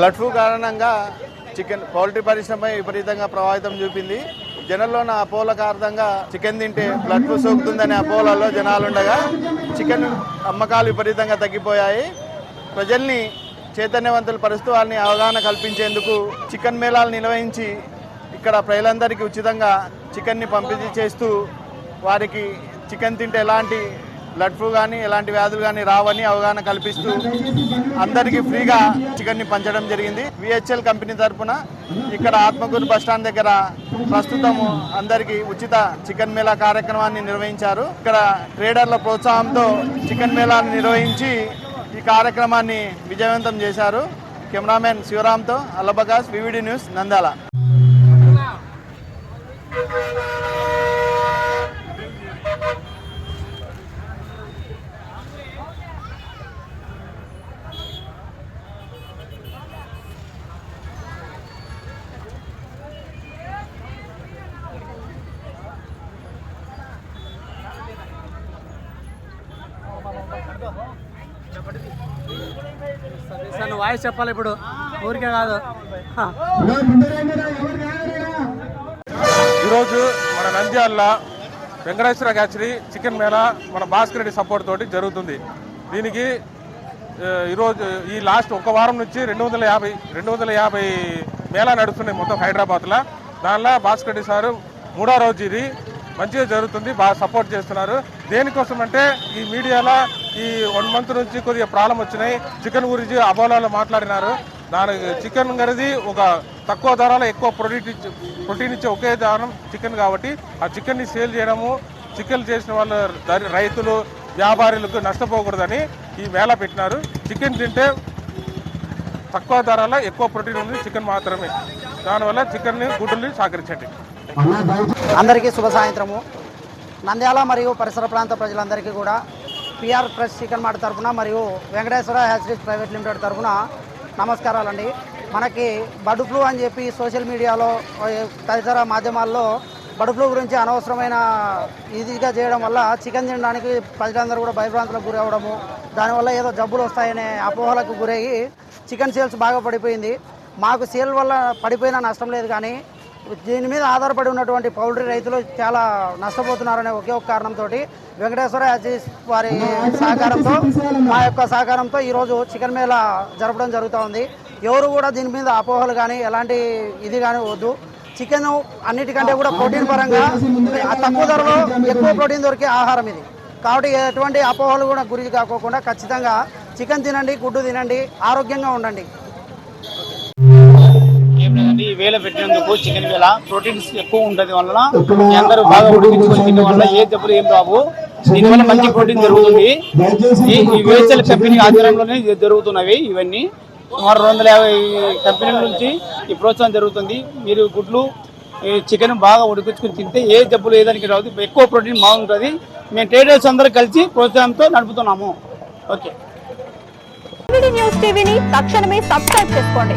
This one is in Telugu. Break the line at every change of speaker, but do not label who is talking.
బ్లడ్ ఫ్లూ కారణంగా చికెన్ పౌల్ట్రీ పరిశ్రమ విపరీతంగా ప్రభావితం చూపింది. జనంలో ఉన్న అపోల కారణంగా చికెన్ తింటే బ్లడ్ ఫ్లూ సోకుతుందనే అపోలలో జనాలుండగా చికెన్ అమ్మకాలు విపరీతంగా తగ్గిపోయాయి. ప్రజల్ని చైతన్యవంతులు పరుస్తూ వాళ్ళని అవగాహన కల్పించేందుకు చికెన్ మేళాలు నిర్వహించి ఇక్కడ ప్రజలందరికీ ఉచితంగా చికెన్ని పంపిణీ చేస్తూ వారికి చికెన్ తింటే ఎలాంటి బ్లడ్ ఫ్లూ కానీ ఎలాంటి వ్యాధులు కానీ రావని అవగాహన కల్పిస్తూ అందరికీ ఫ్రీగా చికెన్ని పంచడం జరిగింది. విహెచ్ఎల్ కంపెనీ తరఫున ఇక్కడ ఆత్మకూరు బస్ స్టాండ్ దగ్గర ప్రస్తుతం అందరికీ ఉచిత చికెన్ మేళా కార్యక్రమాన్ని నిర్వహించారు. ఇక్కడ ట్రేడర్ల ప్రోత్సాహంతో చికెన్ మేళాన్ని నిర్వహించి ఈ కార్యక్రమాన్ని విజయవంతం చేశారు. కెమెరామెన్ శివరామ్తో అల్లబకాస్ వివిడి న్యూస్ నంద్యాల
సార్ నువ్వు వాయిస్ చెప్పాలి ఇప్పుడు. ఊరికే కాదు.
ఈరోజు మన నంద్యాల వెంకటేశ్వర గ్యాచరీ చికెన్ మేళా మన భాస్కర్ రెడ్డి సపోర్ట్ తోటి జరుగుతుంది. దీనికి ఈరోజు ఈ లాస్ట్ ఒక వారం నుంచి రెండు వందల యాభై రెండు వందల యాభై మేళా నడుస్తున్నాయి మొత్తం హైదరాబాద్లో. దానిలో భాస్కర్ రెడ్డి సారు మూడో రోజు ఇది. మంచిగా జరుగుతుంది బాగా సపోర్ట్ చేస్తున్నారు. దేనికోసం అంటే ఈ మీడియాలో ఈ వన్ మంత్ నుంచి కొద్దిగా ప్రాబ్లం వచ్చినాయి. చికెన్ గురించి అబోలాలో మాట్లాడినారు. దానికి చికెన్ అనేది ఒక తక్కువ ధరలో ఎక్కువ ప్రోటీన్ ప్రోటీన్ ఇచ్చే ఒకే దానం చికెన్ కాబట్టి ఆ చికెన్ని సేల్ చేయడము చికెన్ చేసిన వాళ్ళు రైతులు వ్యాపారులకు నష్టపోకూడదని ఈ మేళ పెట్టినారు. చికెన్ తింటే తక్కువ ధరలో ఎక్కువ ప్రోటీన్ ఉంది చికెన్ మాత్రమే. దానివల్ల చికెన్ని గుడ్డుల్ని సహకరించండి
అందరికీ శుభ సాయంత్రము. నంద్యాల మరియు పరిసర ప్రాంత ప్రజలందరికీ కూడా పిఆర్ ప్రెస్ చికెన్ మార్ట్ తరఫున మరియు వెంకటేశ్వర హ్యాచరీస్ ప్రైవేట్ లిమిటెడ్ తరఫున నమస్కారాలండి. మనకి బర్డ్ ఫ్లూ అని చెప్పి సోషల్ మీడియాలో తదితర మాధ్యమాల్లో బర్డ్ ఫ్లూ గురించి అనవసరమైన ఈజీగా చేయడం వల్ల చికెన్ తినడానికి ప్రజలందరూ కూడా భయభ్రాంతులకు గురి అవ్వడము దానివల్ల ఏదో జబ్బులు వస్తాయనే అపోహలకు గురయ్యి చికెన్ సేల్స్ బాగా పడిపోయింది. మాకు సేల్ వల్ల పడిపోయినా నష్టం లేదు కానీ దీని మీద ఆధారపడి ఉన్నటువంటి పౌల్ట్రీ రైతులు చాలా నష్టపోతున్నారనే ఒకే ఒక కారణంతో వెంకటేశ్వర యాజీస్ వారి సహకారంతో మా యొక్క సహకారంతో ఈరోజు చికెన్ మేళ జరపడం జరుగుతూ ఉంది. ఎవరు కూడా దీని మీద అపోహలు కానీ ఎలాంటి ఇది కానీ వద్దు. చికెన్ అన్నిటికంటే కూడా ప్రోటీన్ పరంగా తక్కువ ధరలో ఎక్కువ ప్రోటీన్ దొరికే ఆహారం ఇది. కాబట్టి ఎటువంటి అపోహలు కూడా గురి కాకోకుండా ఖచ్చితంగా చికెన్ తినండి గుడ్డు తినండి ఆరోగ్యంగా ఉండండి.
వేల పెట్టినందుకు చికెన్ వేల ప్రోటీన్స్ ఎక్కువ ఉంటది వల్ల అందరూ బాగా ఉడికించుకొని తినడం వల్ల ఏ జబ్బులు ఏం రావు. దీనివల్ల మంచి ప్రోటీన్ జరుగుతుంది. ఈ వేచల్ కంపెనీ ఆధ్వర్యంలోనే ఇది జరుగుతున్నవి ఇవన్నీ. సుమారు రెండు వందల యాభై కంపెనీల నుంచి ఈ ప్రోత్సాహం జరుగుతుంది. మీరు గుడ్లు చికెన్ బాగా ఉడికించుకొని తింటే ఏ జబ్బులు ఏదానికి రాదు ఎక్కువ ప్రోటీన్ బాగుంటుంది మేము ట్రేడర్స్ అందరూ కలిసి ప్రోత్సాహంతో నడుపుతున్నాము. ఓకే.
న్యూస్ టీవీని తక్షణమే సబ్స్క్రైబ్ చేసుకోండి.